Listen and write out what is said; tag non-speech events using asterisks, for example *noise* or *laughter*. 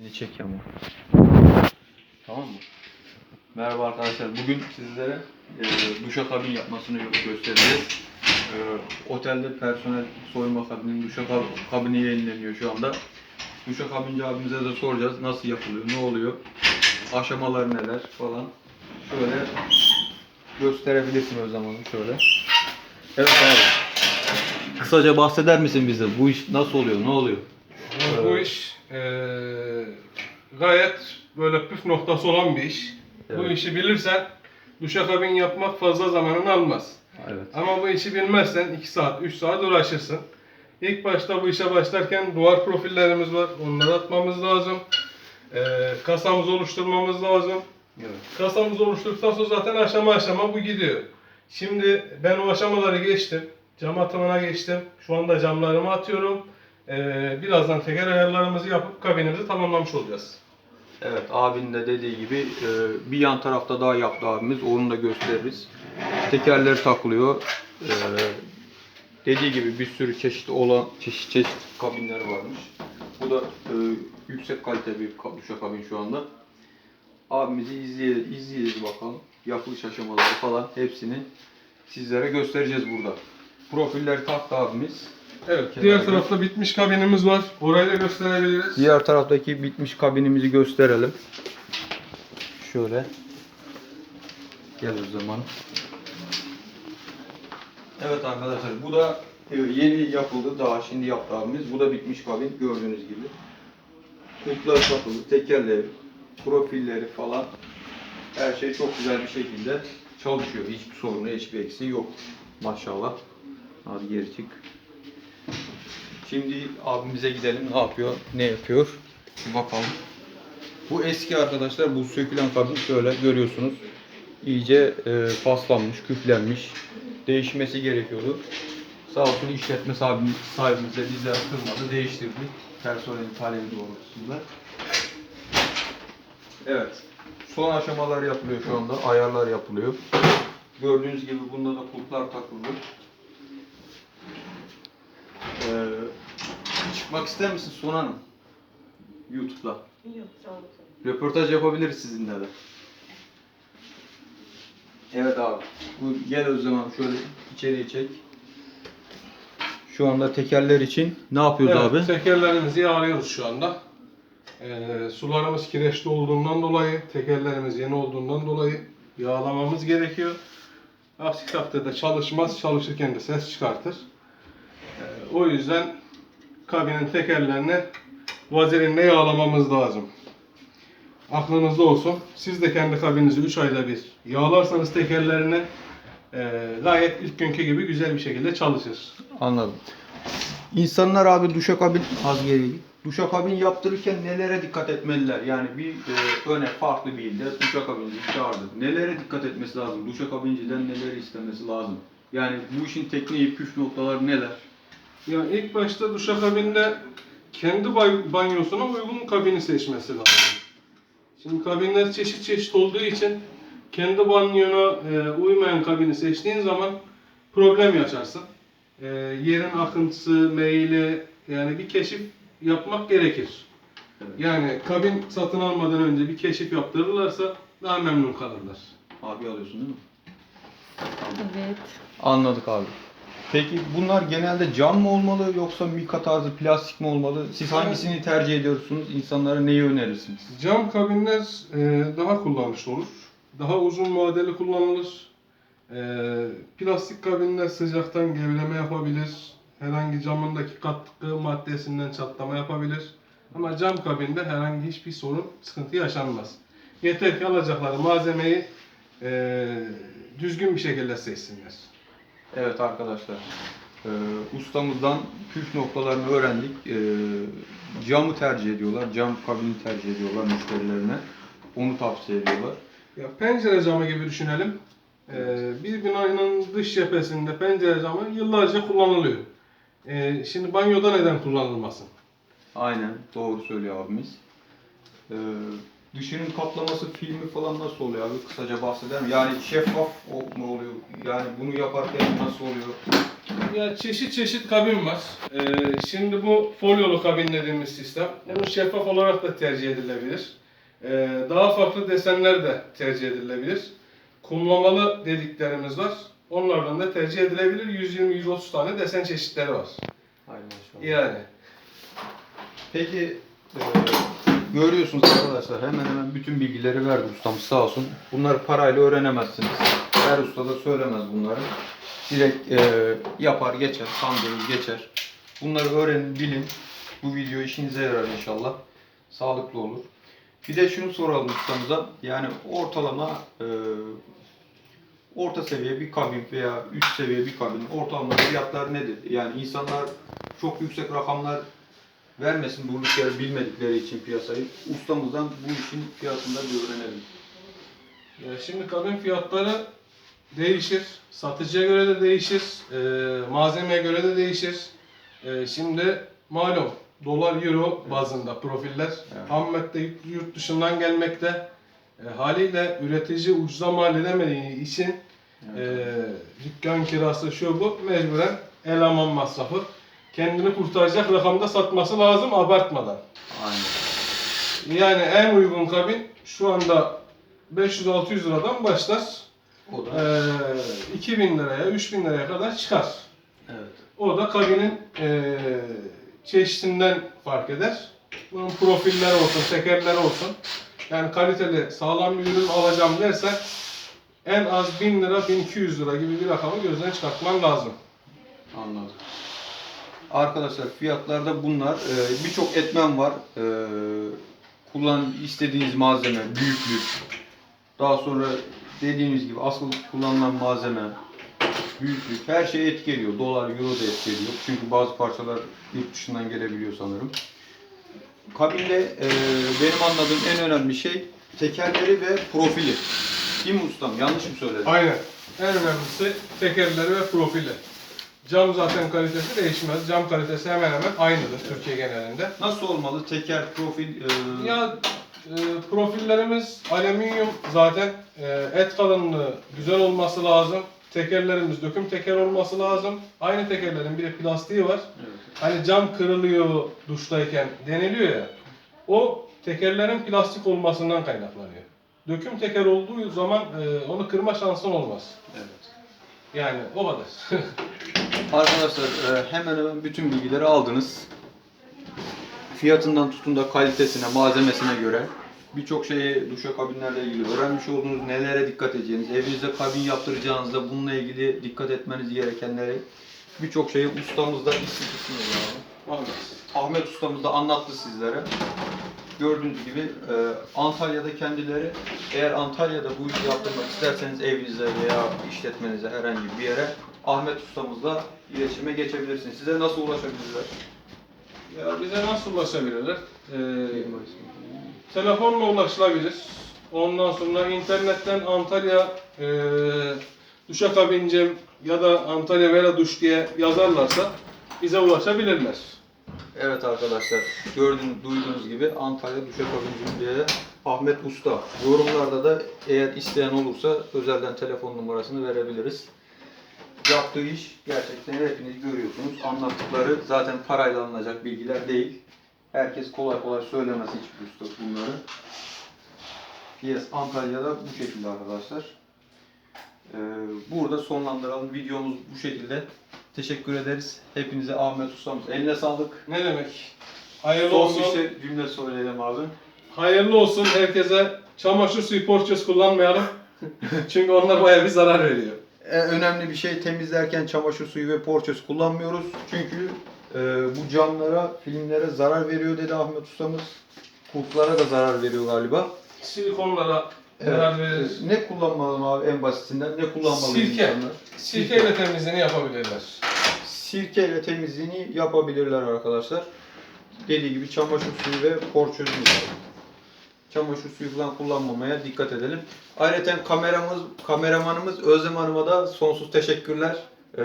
Beni çek ama. Tamam mı? Merhaba arkadaşlar. Bugün sizlere e, duşakabin yapmasını göstereceğiz. E, otelde personel soyunma kabinin duşakabini yenileniyor şu anda. Duşakabinci abimize de soracağız nasıl yapılıyor, ne oluyor, aşamaları neler falan. Şöyle gösterebilirsin o zaman şöyle. Evet abi. Kısaca bahseder misin bize? Bu iş nasıl oluyor, ne oluyor? Yani bu iş eee, gayet böyle püf noktası olan bir iş. Bu Evet. işi bilirsen duşakabin yapmak fazla zamanını almaz. Evet. Ama bu işi bilmezsen 2 saat, 3 saat uğraşırsın. İlk başta bu işe başlarken duvar profillerimiz var. Onları atmamız lazım. Eee kasamızı oluşturmamız lazım. Evet. Kasamızı oluşturduktan sonra zaten aşama aşama bu gidiyor. Şimdi ben o aşamaları geçtim. Cam atımına geçtim. Şu anda camlarımı atıyorum. Ee, birazdan teker ayarlarımızı yapıp kabinimizi tamamlamış olacağız. Evet abinin de dediği gibi e, bir yan tarafta daha yaptı abimiz. Onu da gösteririz. Tekerleri takılıyor. E, dediği gibi bir sürü çeşit olan çeşit çeşit kabinleri varmış. Bu da e, yüksek kalite bir ka- duşakabin şu anda. Abimizi izleye, izleyeceğiz bakalım. Yapılış aşamaları falan hepsini sizlere göstereceğiz burada. Profilleri taktı abimiz. Evet, diğer tarafta bitmiş kabinimiz var. Orayı da gösterebiliriz. Diğer taraftaki bitmiş kabinimizi gösterelim. Şöyle. Gel o zaman. Evet arkadaşlar bu da e, yeni yapıldı daha şimdi yaptı abimiz. Bu da bitmiş kabin gördüğünüz gibi. Kulpları takıldı, tekerleri, profilleri falan. Her şey çok güzel bir şekilde çalışıyor. Hiçbir sorunu, hiçbir eksiği yok. Maşallah. Hadi geri çık. Şimdi abimize gidelim. Ne yapıyor? Ne yapıyor? Bir bakalım. Bu eski arkadaşlar. Bu sökülen kabin şöyle görüyorsunuz. İyice e, paslanmış, küflenmiş. Değişmesi gerekiyordu. Sağ olsun işletme sahibi, sahibimiz de bize kırmadı. Değiştirdik. Personelin talebi doğrultusunda. Evet. Son aşamalar yapılıyor şu anda. Ayarlar yapılıyor. Gördüğünüz gibi bunda da kulplar takıldı. Ee, çıkmak ister misin Son Hanım? YouTube'da. Yok. Röportaj yapabiliriz sizinle de. Evet abi. Bu gel o zaman şöyle içeriye çek. Şu anda tekerler için ne yapıyoruz Evet, abi? tekerlerimizi yağlıyoruz şu anda. Ee, sularımız kireçli olduğundan dolayı, tekerlerimiz yeni olduğundan dolayı yağlamamız gerekiyor. Aksi takdirde çalışmaz, çalışırken de ses çıkartır. Ee, o yüzden kabinin tekerlerini vazelinle yağlamamız lazım. Aklınızda olsun. Siz de kendi kabininizi 3 ayda bir yağlarsanız tekerlerini e, gayet ilk günkü gibi güzel bir şekilde çalışır. Anladım. İnsanlar abi duşakabin az geri. Duşakabin yaptırırken nelere dikkat etmeliler? Yani bir e, öne farklı bir ilde duşakabinci çağırdı. Nelere dikkat etmesi lazım? Duşakabinciden neleri istemesi lazım? Yani bu işin tekniği, püf noktaları neler? Ya ilk başta duşakabinde kendi bay- banyosuna uygun kabini seçmesi lazım. Şimdi kabinler çeşit çeşit olduğu için kendi banyona e, uymayan kabini seçtiğin zaman problem yaşarsın. E, yerin akıntısı, meyili yani bir keşif yapmak gerekir. Yani kabin satın almadan önce bir keşif yaptırırlarsa daha memnun kalırlar. Abi alıyorsun değil mi? Evet. Anladık abi. Peki bunlar genelde cam mı olmalı yoksa mika tarzı plastik mi olmalı? Siz hangisini tercih ediyorsunuz? İnsanlara neyi önerirsiniz? Cam kabinler e, daha kullanışlı olur. Daha uzun vadeli kullanılır. E, plastik kabinler sıcaktan gevreme yapabilir. Herhangi camındaki katkı maddesinden çatlama yapabilir. Ama cam kabinde herhangi hiçbir sorun, sıkıntı yaşanmaz. Yeter ki alacakları malzemeyi e, düzgün bir şekilde seçsinler. Evet arkadaşlar. Ee, ustamızdan püf noktalarını öğrendik. Ee, camı tercih ediyorlar. Cam kabini tercih ediyorlar müşterilerine. Onu tavsiye ediyorlar. Ya pencere camı gibi düşünelim. Ee, bir binanın dış cephesinde pencere camı yıllarca kullanılıyor. Ee, şimdi banyoda neden kullanılmasın? Aynen doğru söylüyor abimiz. Ee, dışının kaplaması filmi falan nasıl oluyor abi? Kısaca bahseder mi? Yani şeffaf o- mu oluyor? Yani bunu yaparken nasıl oluyor? Ya çeşit çeşit kabin var. Ee, şimdi bu folyolu kabin dediğimiz sistem. Bunu şeffaf olarak da tercih edilebilir. Ee, daha farklı desenler de tercih edilebilir. Kumlamalı dediklerimiz var. Onlardan da tercih edilebilir. 120-130 tane desen çeşitleri var. Hay maşallah. Yani Peki e, görüyorsunuz arkadaşlar hemen hemen bütün bilgileri verdi ustamız sağ olsun. Bunları parayla öğrenemezsiniz. Her usta da söylemez bunları. Direkt e, yapar geçer, sandalye geçer. Bunları öğrenin, bilin. Bu video işinize yarar inşallah. Sağlıklı olur. Bir de şunu soralım ustamıza. Yani ortalama e, orta seviye bir kabin veya üst seviye bir kabin ortalama fiyatlar nedir? Yani insanlar çok yüksek rakamlar vermesin durduk yere bilmedikleri için piyasayı. Ustamızdan bu işin fiyatını da bir öğrenelim. Ya şimdi kabin fiyatları değişir. Satıcıya göre de değişir. e, malzemeye göre de değişir. E, şimdi malum dolar euro bazında profiller. Evet. Ham madde yurt- dışından gelmekte. E, haliyle üretici ucuza mal edemediği için e, dükkan kirası şu bu mecburen eleman masrafı. Kendini kurtaracak rakamda satması lazım abartmadan. Aynen. Yani en uygun kabin şu anda 500-600 liradan başlar. O da. Ee, 2000 liraya, 3000 liraya kadar çıkar. Evet. O da kabinin ee, çeşitinden fark eder. Bunun profiller olsun, tekerler olsun. Yani kaliteli, sağlam bir ürün alacağım dersen en az 1000 lira, 1200 lira gibi bir rakamı gözden çıkartman lazım. Anladım. Arkadaşlar fiyatlarda bunlar. Ee, Birçok etmen var. Ee, kullan istediğiniz malzeme, büyüklük. Daha sonra dediğimiz gibi asıl kullanılan malzeme, büyüklük her şey etkiliyor. Dolar, euro da etkiliyor. Çünkü bazı parçalar yurt dışından gelebiliyor sanırım. Kabinde e, benim anladığım en önemli şey tekerleri ve profili. Değil mi ustam? Yanlış mı söyledim? Aynen. En önemlisi tekerleri ve profili. Cam zaten kalitesi değişmez. Cam kalitesi hemen hemen aynıdır Türkiye genelinde. Nasıl olmalı? Teker, profil, e, Ya e, profillerimiz alüminyum zaten e, et kalınlığı güzel olması lazım. Tekerlerimiz döküm teker olması lazım. Aynı tekerlerin bir de plastiği var. Evet. Hani cam kırılıyor duştayken deniliyor ya. O tekerlerin plastik olmasından kaynaklanıyor. Döküm teker olduğu zaman e, onu kırma şansın olmaz. Evet. Yani o kadar. Arkadaşlar e, hemen hemen bütün bilgileri aldınız. Fiyatından tutun da kalitesine, malzemesine göre birçok şeyi duşakabinlerle ilgili öğrenmiş oldunuz. Nelere dikkat edeceğiniz, evinizde kabin yaptıracağınızda bununla ilgili dikkat etmeniz gerekenleri birçok şeyi ustamız da istifisiniz abi. Olmaz. Ahmet ustamız da anlattı sizlere. Gördüğünüz gibi e, Antalya'da kendileri eğer Antalya'da bu işi yaptırmak isterseniz evinize veya işletmenize herhangi bir yere Ahmet ustamızla iletişime geçebilirsiniz. Size nasıl ulaşabilirler? Ya bize nasıl ulaşabilirler? Ee, telefonla ulaşılabilir. Ondan sonra internetten Antalya e, Duşakabincim ya da Antalya Vera Duş diye yazarlarsa bize ulaşabilirler. Evet arkadaşlar gördüğünüz, duyduğunuz gibi Antalya Düşekabincim diye Ahmet Usta. Yorumlarda da eğer isteyen olursa özelden telefon numarasını verebiliriz. Yaptığı iş gerçekten hepiniz görüyorsunuz. Anlattıkları zaten parayla alınacak bilgiler değil. Herkes kolay kolay söylemez hiçbir usta bunları. Piyas Antalya'da bu şekilde arkadaşlar. Ee, burada sonlandıralım. Videomuz bu şekilde. Teşekkür ederiz. Hepinize Ahmet Ustamız. Eline sağlık. Ne demek? Hayırlı Son olsun. bir şey cümle söyleyelim abi. Hayırlı olsun herkese. Çamaşır suyu porçöz kullanmayalım. *laughs* Çünkü onlar bayağı bir zarar veriyor. E, önemli bir şey temizlerken çamaşır suyu ve porçöz kullanmıyoruz. Çünkü e, bu camlara, filmlere zarar veriyor dedi Ahmet ustamız. Kulplara da zarar veriyor galiba. Silikonlara Evet. zarar verir. E, Ne kullanmalı abi en basitinden? Ne kullanmalı Sirke. insanlar? Sirkeyle temizliğini yapabilirler. Sirkeyle temizliğini yapabilirler arkadaşlar. Dediği gibi çamaşır suyu ve porçözümüz var. Çamaşır suyu falan kullanmamaya dikkat edelim. Ayrıca kameramız, kameramanımız Özlem Hanım'a da sonsuz teşekkürler. Ee,